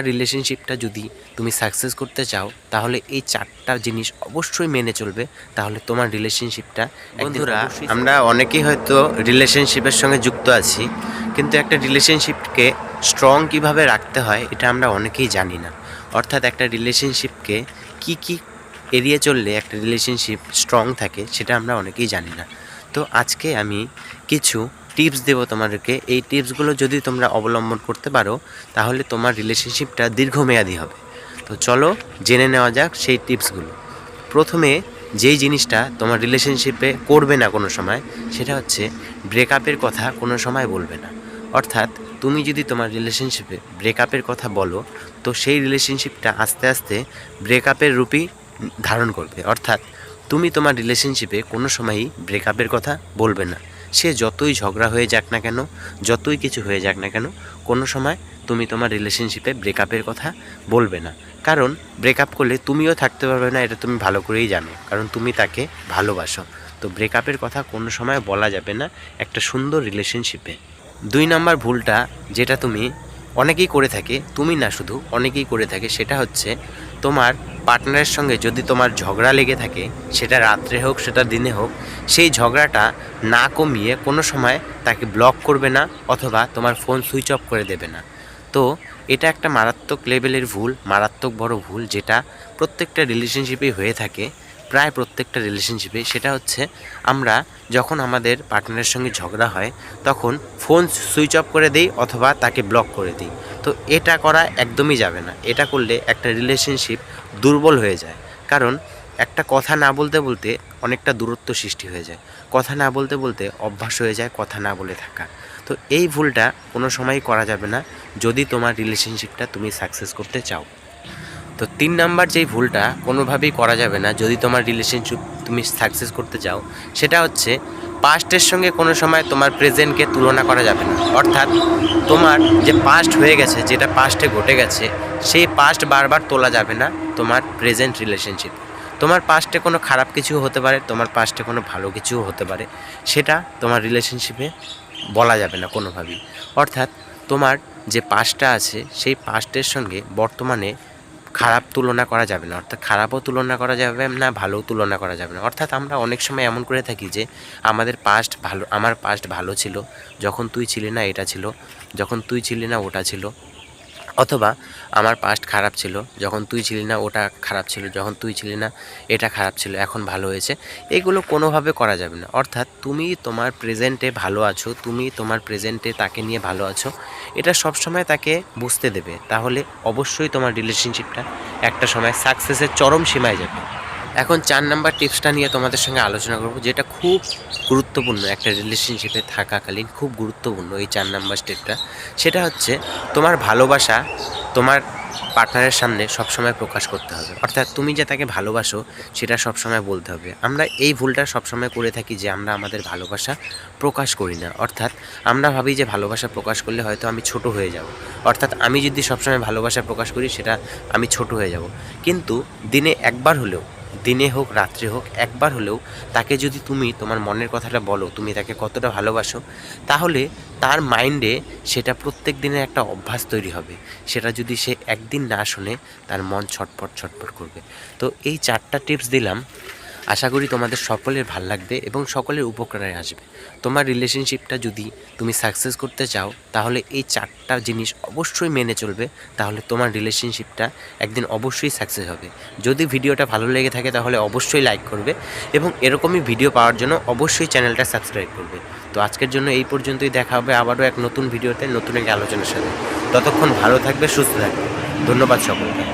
রিলেশনশিপটা যদি তুমি সাকসেস করতে চাও তাহলে এই চারটা জিনিস অবশ্যই মেনে চলবে। তাহলে তোমার রিলেশনশিপটা বন্ধুরা আমরা অনেকেই হয়তো রিলেশনশিপের সঙ্গে যুক্ত আছি কিন্তু একটা রিলেশনশিপকে স্ট্রং কীভাবে রাখতে হয় এটা আমরা অনেকেই জানি না। অর্থাৎ একটা রিলেশনশিপকে কি কি এড়িয়ে চললে একটা রিলেশনশিপ স্ট্রং থাকে সেটা আমরা অনেকেই জানি না। তো আজকে আমি কিছু টিপস দেবো তোমাদেরকে। এই টিপসগুলো যদি তোমরা অবলম্বন করতে পারো, তাহলে তোমার রিলেশনশিপটা দীর্ঘমেয়াদী হবে। তো চলো জেনে নেওয়া যাক সেই টিপসগুলো প্রথমে যেই জিনিসটা তোমার রিলেশনশিপে করবে না কোনো সময়, সেটা হচ্ছে ব্রেকআপের কথা কোনো সময় বলবে না। অর্থাৎ তুমি যদি তোমার রিলেশনশিপে ব্রেকআপের কথা বলো, তো সেই রিলেশনশিপটা আস্তে আস্তে ব্রেকআপের রূপই ধারণ করবে। অর্থাৎ তুমি তোমার রিলেশনশিপে কোনো সময়ই ব্রেকআপের কথা বলবে না। সে যতই ঝগড়া হয়ে যাক না কেন, যতই কিছু হয়ে যাক না কেন, কোনো সময় তুমি তোমার রিলেশনশিপে ব্রেকআপের কথা বলবে না। কারণ ব্রেকআপ করলে তুমিও থাকতে পারবে না, এটা তুমি ভালো করেই জানো। কারণ তুমি তাকে ভালোবাসো। তো ব্রেকআপের কথা কোনো সময় বলা যাবে না একটা সুন্দর রিলেশনশিপে দুই নাম্বার ভুলটা যেটা তুমি অনেকেই করে থাকে, তুমি না শুধু, অনেকেই করে থাকে, সেটা হচ্ছে তোমার পার্টনারের সঙ্গে যদি তোমার ঝগড়া লেগে থাকে, সেটা রাত্রে হোক, সেটা দিনে হোক, সেই ঝগড়াটা না কমিয়ে কোনো সময় তাকে ব্লক করবে না অথবা তোমার ফোন সুইচ অফ করে দেবে না। তো এটা একটা মারাত্মক লেভেলের ভুল, মারাত্মক বড় ভুল, যেটা প্রত্যেকটা রিলেশনশিপেই হয়ে থাকে। প্রায় প্রত্যেকটা রিলেশনশিপে সেটা হচ্ছে আমরা যখন আমাদের পার্টনারের সঙ্গে ঝগড়া হয়, তখন ফোন সুইচ অফ করে দিই অথবা তাকে ব্লক করে দিই। তো এটা করা একদমই যাবে না। এটা করলে একটা রিলেশনশিপ দুর্বল হয়ে যায়। কারণ একটা কথা না বলতে বলতে অনেকটা দূরত্ব সৃষ্টি হয়ে যায়। কথা না বলতে বলতে অভ্যাস হয়ে যায় কথা না বলে থাকা। তো এই ভুলটা কোনো সময়ই করা যাবে না। যদি তোমার রিলেশনশিপটা তুমি সাকসেস করতে চাও। তো তিন নাম্বার যেই ভুলটা কোনোভাবেই করা যাবে না, যদি তোমার রিলেশনশিপ তুমি সাকসেস করতে চাও, সেটা হচ্ছে পাস্টের সঙ্গে কোনো সময় তোমার প্রেজেন্টকে তুলনা করা যাবে না। অর্থাৎ তোমার যে পাস্ট হয়ে গেছে, যেটা পাস্টে ঘটে গেছে, সেই পাস্ট বারবার তোলা যাবে না তোমার প্রেজেন্ট রিলেশনশিপ তোমার পাস্টে কোনো খারাপ কিছু হতে পারে, তোমার পাস্টে কোনো ভালো কিছুও হতে পারে, সেটা তোমার রিলেশনশিপে বলা যাবে না কোনোভাবেই। অর্থাৎ তোমার যে পাস্টটা আছে, সেই পাস্টের সঙ্গে বর্তমানে খারাপ তুলনা করা যাবে না, অর্থাৎ খারাপও তুলনা করা যাবে না, ভালোও তুলনা করা যাবে না। অর্থাৎ আমরা অনেক সময় এমন করে থাকি যে, আমাদের পাস্ট ভালো, আমার পাস্ট ভালো ছিল, যখন তুই ছিলি না এটা ছিল, যখন তুই ছিলি না ওটা ছিল অথবা আমার পাস্ট খারাপ ছিল, যখন তুই ছিলি না, ওটা খারাপ ছিল, যখন তুই ছিলি না, এটা খারাপ ছিল, এখন ভালো হয়েছে। এগুলো কোনোভাবে করা যাবে না। অর্থাৎ তুমি তোমার প্রেজেন্টে ভালো আছো, তুমি তোমার প্রেজেন্টে তাকে নিয়ে ভালো আছো, এটা সবসময় তাকে বুঝতে দেবে। তাহলে অবশ্যই তোমার রিলেশনশিপটা একটা সময় সাকসেসের চরম সীমায় যাবে। এখন চার নাম্বার টিপসটা নিয়ে তোমাদের সঙ্গে আলোচনা করব, যেটা খুব গুরুত্বপূর্ণ একটা রিলেশনশিপে থাকাকালীন খুব গুরুত্বপূর্ণ এই চার নাম্বার স্টেপটা সেটা হচ্ছে তোমার ভালোবাসা তোমার পার্টনারের সামনে সবসময় প্রকাশ করতে হবে। অর্থাৎ তুমি যে তাকে ভালোবাসো, সেটা সবসময় বলতে হবে। আমরা এই ভুলটা সবসময় করে থাকি যে আমরা আমাদের ভালোবাসা প্রকাশ করি না। অর্থাৎ আমরা ভাবি যে ভালোবাসা প্রকাশ করলে হয়তো আমি ছোট হয়ে যাব। অর্থাৎ আমি যদি সবসময় ভালোবাসা প্রকাশ করি, সেটা আমি ছোট হয়ে যাব। কিন্তু দিনে একবার হলেও দিনে হোক, রাত্রে হোক, একবার হলেও তাকে যদি তুমি তোমার মনের কথাটা বলো, তুমি তাকে কতটা ভালোবাসো, তাহলে তার মাইন্ডে সেটা প্রত্যেক দিনের একটা অভ্যাস তৈরি হবে। সেটা যদি সে একদিন না শোনে, তার মন ছটপট ছটপট করবে। তো এই চারটা টিপস দিলাম। আশা করি তোমাদের সকলের ভালো লাগবে এবং সকলের উপকারে আসবে। তোমার রিলেশনশিপটা যদি তুমি সাকসেস করতে চাও, তাহলে এই চারটা জিনিস অবশ্যই মেনে চলবে। তাহলে তোমার রিলেশনশিপটা একদিন অবশ্যই সাকসেস হবে। যদি ভিডিওটা ভালো লেগে থাকে, তাহলে অবশ্যই লাইক করবে এবং এরকমই ভিডিও পাওয়ার জন্য অবশ্যই চ্যানেলটা সাবস্ক্রাইব করবে। তো আজকের জন্য এই পর্যন্তই দেখা হবে আবারও এক নতুন ভিডিওতে নতুন এক আলোচনার সাথে। ততক্ষণ ভালো থাকবে, সুস্থ থাকবে। ধন্যবাদ সকলকে।